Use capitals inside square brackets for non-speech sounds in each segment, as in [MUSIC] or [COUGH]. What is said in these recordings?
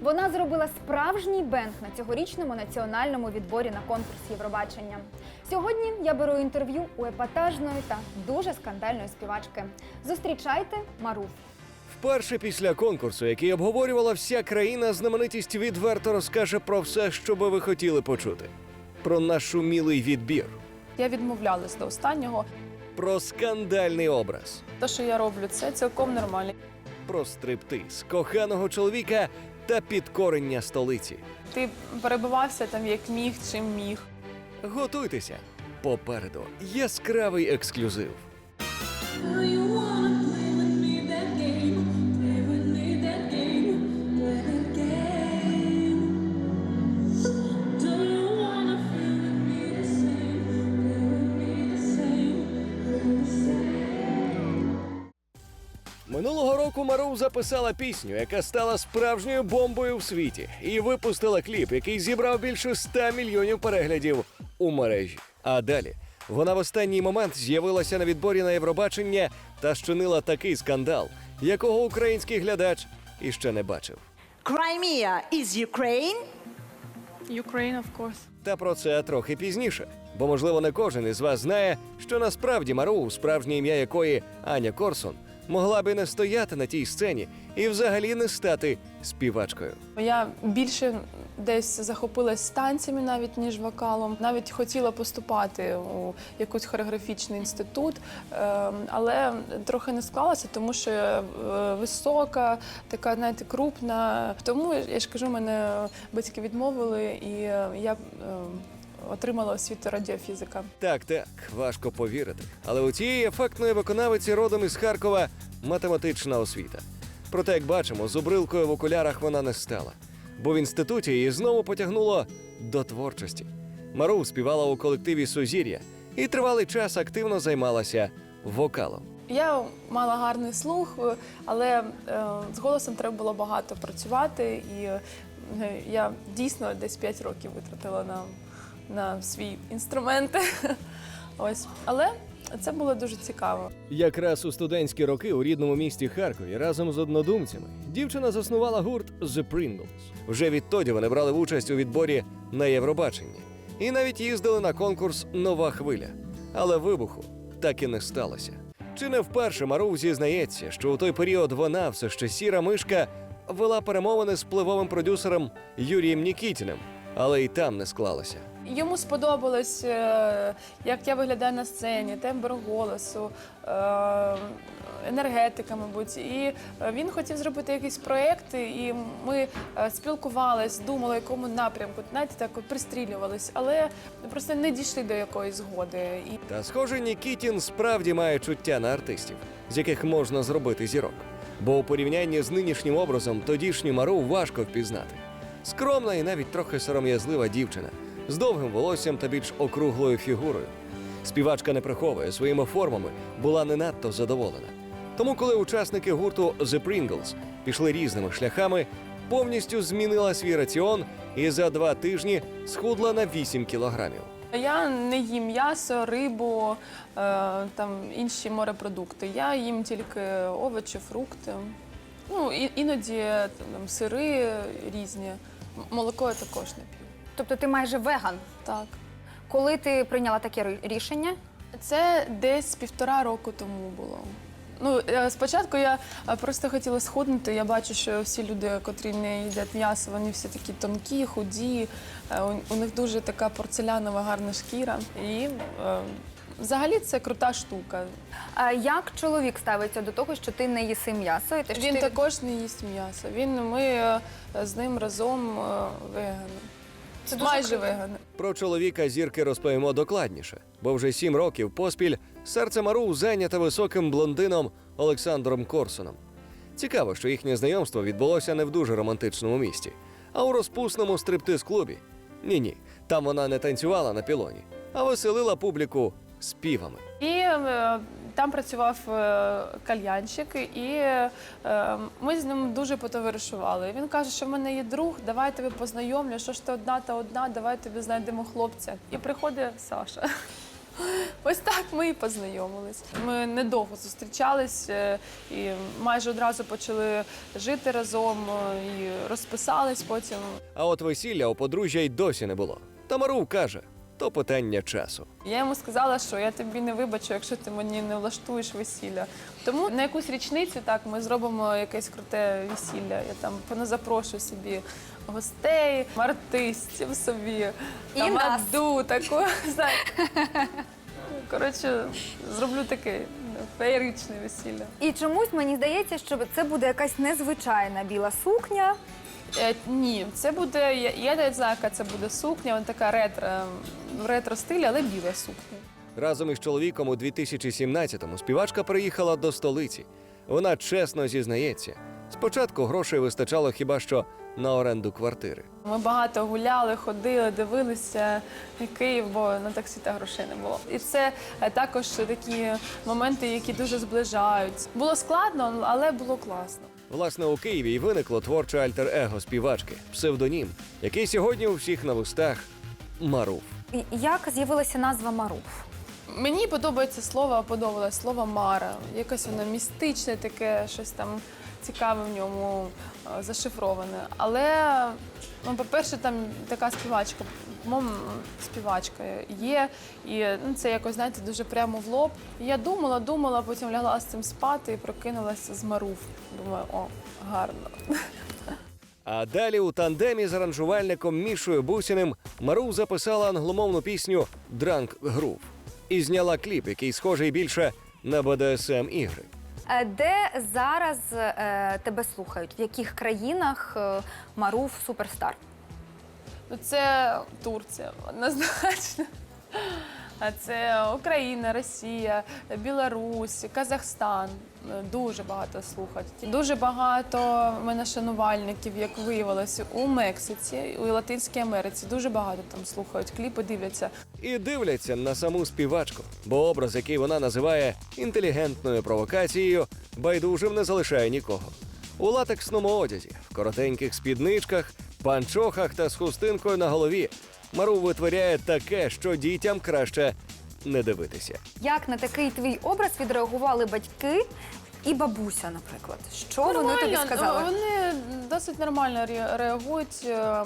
Вона зробила справжній бенг на цьогорічному національному відборі на конкурс Євробачення. Сьогодні я беру інтерв'ю у епатажної та дуже скандальної співачки. Зустрічайте Маруф. Вперше після конкурсу, який обговорювала вся країна, знаменитість відверто розкаже про все, що би ви хотіли почути. Про наш умілий відбір, Я відмовлялась до останнього. про скандальний образ, Те, що я роблю, це цілком нормально. про стриптиз, коханого чоловіка та підкорення столиці. Ти перебивався там як міг, чим міг. Готуйтеся! Попереду яскравий ексклюзив. Мару записала пісню, яка стала справжньою бомбою в світі, і випустила кліп, який зібрав більше 100 мільйонів переглядів у мережі. А далі вона в останній момент з'явилася на відборі на Євробачення та щинила такий скандал, якого український глядач іще не бачив. Crimea is Ukraine. Ukraine, of course. Та про це трохи пізніше. Бо, можливо, не кожен із вас знає, що насправді Мару, справжнє ім'я якої Аня Корсун, могла би не стояти на тій сцені і взагалі не стати співачкою. Я більше десь захопилась танцями навіть ніж вокалом. Навіть хотіла поступати у якийсь хореографічний інститут, ем, але трохи не склалося, тому що е, висока, така, знаєте, крупна. Тому я ж кажу, мене батьки відмовили, і е, я ем, отримала освіту радіофізика. Так, так, важко повірити. Але у цієї ефектної виконавиці родом із Харкова математична освіта. Проте, як бачимо, зубрилкою в окулярах вона не стала, бо в інституті її знову потягнуло до творчості. Мару співала у колективі Сузір'я і тривалий час активно займалася вокалом. Я мала гарний слух, але е, з голосом треба було багато працювати, і е, я дійсно десь 5 років витратила на, на свій інструмент. [LAUGHS] Ось. Але це було дуже цікаво. Якраз у студентські роки у рідному місті Харкові разом з однодумцями дівчина заснувала гурт The Pringles. Вже відтоді вони брали участь у відборі на Євробаченні і навіть їздили на конкурс Нова хвиля. Але вибуху так і не сталося. Чи не вперше Марув зізнається, що у той період вона, все ще сіра мишка, вела перемовини з впливовим продюсером Юрієм Нікітіним, але й там не склалося. Йому сподобалось, е, як я виглядаю на сцені, тембр голосу, е, енергетика, мабуть. І е, він хотів зробити якийсь проєкт, і ми е, спілкувались, думали, якому напрямку, знаєте, так от пристрілювались, але просто не дійшли до якоїсь згоди. І Та схоже, Нікітін справді має чуття на артистів, з яких можна зробити зірок. Бо у порівнянні з нинішнім образом тодішню Мару важко впізнати. Скромна і навіть трохи сором'язлива дівчина з довгим волоссям та більш округлою фігурою. Співачка не приховує своїми формами, була не надто задоволена. Тому, коли учасники гурту The Pringles пішли різними шляхами, повністю змінила свій раціон і за два тижні схудла на 8 кілограмів. Я не їм м'ясо, рибу, е, там інші морепродукти. Я їм тільки овочі, фрукти. Ну, іноді там, сири різні. Молоко я також не п'ю. Тобто ти майже веган. Так. Коли ти прийняла таке рішення? Це десь півтора року тому було. Ну, е, спочатку я е, просто хотіла схуднути. Я бачу, що всі люди, котрі не їдять м'ясо, вони всі такі тонкі, худі. Е, У, них дуже така порцелянова гарна шкіра. І взагалі це крута штука. А як чоловік ставиться до того, що ти не їси м'ясо? І те, що Він ти... також не їсть м'ясо. Він ми з ним разом вегани. Це дуже Майже круто. Про чоловіка зірки розповімо докладніше, бо вже сім років поспіль серце Мару зайнята високим блондином Олександром Корсуном. Цікаво, що їхнє знайомство відбулося не в дуже романтичному місті, а у розпусному стриптиз-клубі. Ні, ні, там вона не танцювала на пілоні, а веселила публіку співами. І е, там працював е, кальянщик, і е, ми з ним дуже потоваришували. Він каже, що в мене є друг, давай тебе познайомлю, що ж ти одна та одна, давай тобі знайдемо хлопця. І приходить Саша. [LAUGHS] Ось так ми і познайомились. Ми недовго зустрічались е, і майже одразу почали жити разом і розписались потім. А от весілля у подружжя й досі не було. Та Марув каже, то питання часу. Я йому сказала, що я тобі не вибачу, якщо ти мені не влаштуєш весілля. Тому на якусь річницю так ми зробимо якесь круте весілля. Я там поназапрошую собі гостей, артистів собі, І там нас. аду таку. [LAUGHS] знаєте. Коротше, зроблю таке феєричне весілля. І чомусь мені здається, що це буде якась незвичайна біла сукня. Е, ні, це буде. Я, я не знаю, яка це буде сукня. Вона така ретро в ретро стилі, але біла сукня. Разом із чоловіком у 2017-му співачка приїхала до столиці. Вона чесно зізнається. Спочатку грошей вистачало хіба що на оренду квартири. Ми багато гуляли, ходили, дивилися Київ, бо на таксі та грошей не було. І це е, також такі моменти, які дуже зближають. Було складно, але було класно. Власне, у Києві й виникло творче альтер-его співачки, псевдонім, який сьогодні у всіх на вустах Маруф. Як з'явилася назва Маруф? Мені подобається слово, подобалось слово Мара. Якось воно містичне, таке щось там цікаве в ньому е, зашифроване. Але, ну, по-перше, там така співачка, по-моєму, співачка є. І ну, це якось, знаєте, дуже прямо в лоб. Я думала, думала, потім лягла з цим спати і прокинулася з Маруф. Думаю, о, гарно. А далі у тандемі з аранжувальником Мішою Бусіним Маруф записала англомовну пісню Drunk Groove і зняла кліп, який схожий більше на БДСМ ігри. Е, Де зараз е, тебе слухають? В яких країнах е, Маруф суперстар? Ну, це Турція, однозначно. А це Україна, Росія, Білорусь, Казахстан. Дуже багато слухають. Дуже багато мене шанувальників, як виявилося, у Мексиці, у Латинській Америці. Дуже багато там слухають кліпи, дивляться. І дивляться на саму співачку, бо образ, який вона називає інтелігентною провокацією, байдужим не залишає нікого. У латексному одязі, в коротеньких спідничках, панчохах та з хустинкою на голові Мару витворяє таке, що дітям краще не дивитися. Як на такий твій образ відреагували батьки і бабуся, наприклад? Що вони тобі сказали? Вони досить нормально ре- реагують. Е,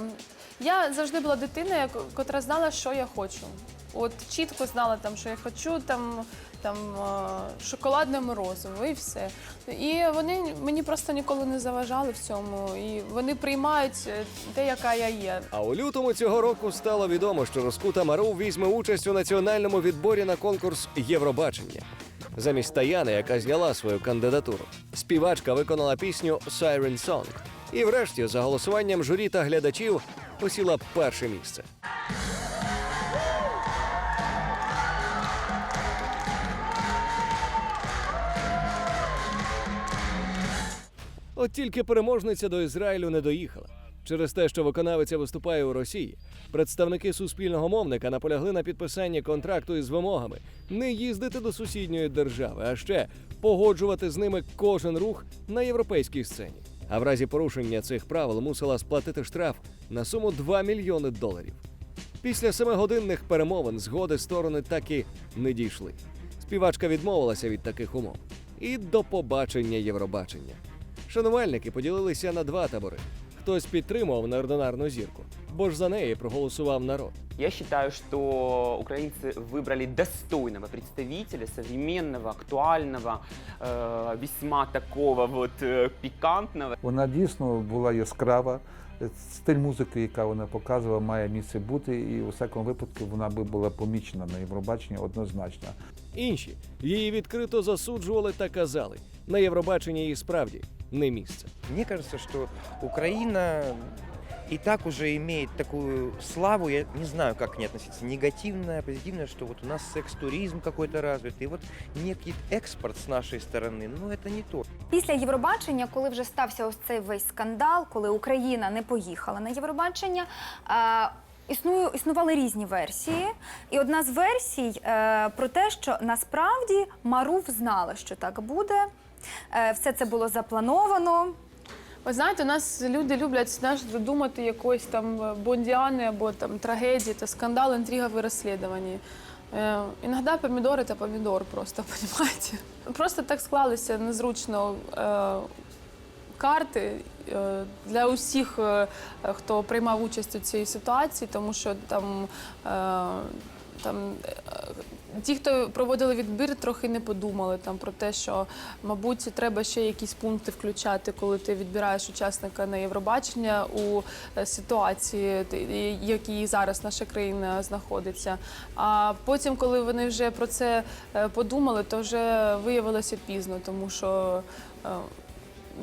Я завжди була дитина, як- котра знала, що я хочу. От чітко знала, там, що я хочу, там, там е, шоколадне морозиво і все. І вони мені просто ніколи не заважали в цьому. І вони приймають е, те, яка я є. А у лютому цього року стало відомо, що розкута Мару візьме участь у національному відборі на конкурс Євробачення. Замість Таяни, яка зняла свою кандидатуру, співачка виконала пісню Siren Song. І врешті, за голосуванням журі та глядачів, посіла перше місце. От тільки переможниця до Ізраїлю не доїхала. Через те, що виконавиця виступає у Росії, представники суспільного мовника наполягли на підписанні контракту із вимогами не їздити до сусідньої держави, а ще погоджувати з ними кожен рух на європейській сцені. А в разі порушення цих правил мусила сплатити штраф на суму 2 мільйони доларів. Після семигодинних перемовин згоди сторони так і не дійшли. Співачка відмовилася від таких умов. І до побачення Євробачення. Шанувальники поділилися на два табори. Хтось підтримував неординарну зірку, бо ж за неї проголосував народ. Я считаю, что украинцы выбрали достойного представителя, современного, актуального, э, весьма такого вот э, пикантного. Вона дійсно була яскрава. Стиль музики, яка вона показувала, має місце бути, і у всякому випадку вона би була помічена на Євробаченні однозначно. Інші її відкрито засуджували та казали: на Євробаченні їй справді не місце. Мне кажется, что Украина и так уже имеет такую славу, я не знаю, как к ней относиться, негативная, позитивная, что вот у нас секс-туризм какой-то развит, и вот некий экспорт с нашей стороны, ну это не то. Після Євробачення, коли вже стався ось цей весь скандал, коли Україна не поїхала на Євробачення. е, Існую, існували різні версії, і одна з версій е, про те, що насправді Маруф знала, що так буде. Е, все це було заплановано. Ви знаєте, у нас люди люблять знаєш, додумати якоїсь там бондіани або там трагедії та скандал, інтрига в розслідуванні. Э, иногда помидор это помидор просто, [LAUGHS] понимаете? Просто так склалися незручно е, карти е, для усіх, е, хто приймав участь у цій ситуації, тому що там. е, там е, ті, хто проводили відбір, трохи не подумали там про те, що, мабуть, треба ще якісь пункти включати, коли ти відбираєш учасника на Євробачення у е, ситуації, якій зараз наша країна знаходиться. А потім, коли вони вже про це е, подумали, то вже виявилося пізно, тому що, е,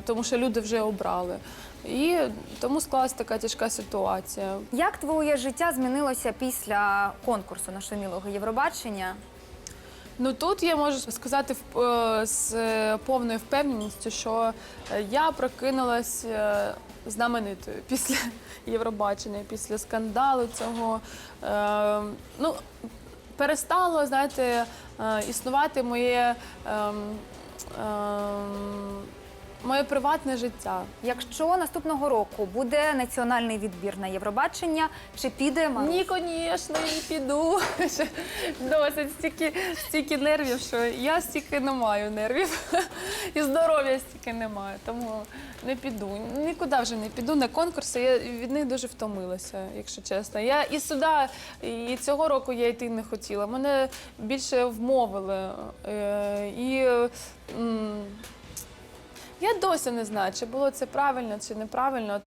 тому що люди вже обрали. І тому склалась така тяжка ситуація. Як твоє життя змінилося після конкурсу нашумілого Євробачення? Ну тут я можу сказати е, з е, повною впевненістю, що е, я прокинулась е, знаменитою [LAUGHS] після Євробачення, після скандалу цього. Ну, перестало, знаєте, існувати моє. Ем, приватне життя. Якщо наступного року буде національний відбір на Євробачення, чи піде Марув? Ні, звісно, не піду. [LAUGHS] Досить стільки, стільки нервів, що я стільки не маю нервів. [LAUGHS] І здоров'я стільки не маю. Тому не піду. Нікуди вже не піду на конкурси. Я від них дуже втомилася, якщо чесно. Я і сюди, і цього року я йти не хотіла. Мене більше вмовили. Е, І я досі не знаю, чи було це правильно, чи неправильно.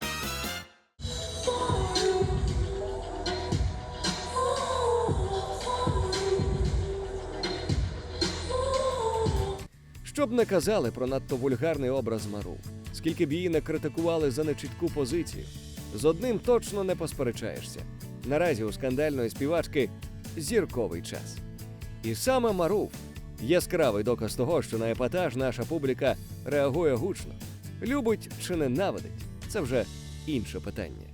Що б не казали про надто вульгарний образ Мару, скільки б її не критикували за нечітку позицію, з одним точно не посперечаєшся. Наразі у скандальної співачки зірковий час. І саме Марув яскравий доказ того, що на епатаж наша публіка реагує гучно. Любить чи ненавидить це вже інше питання.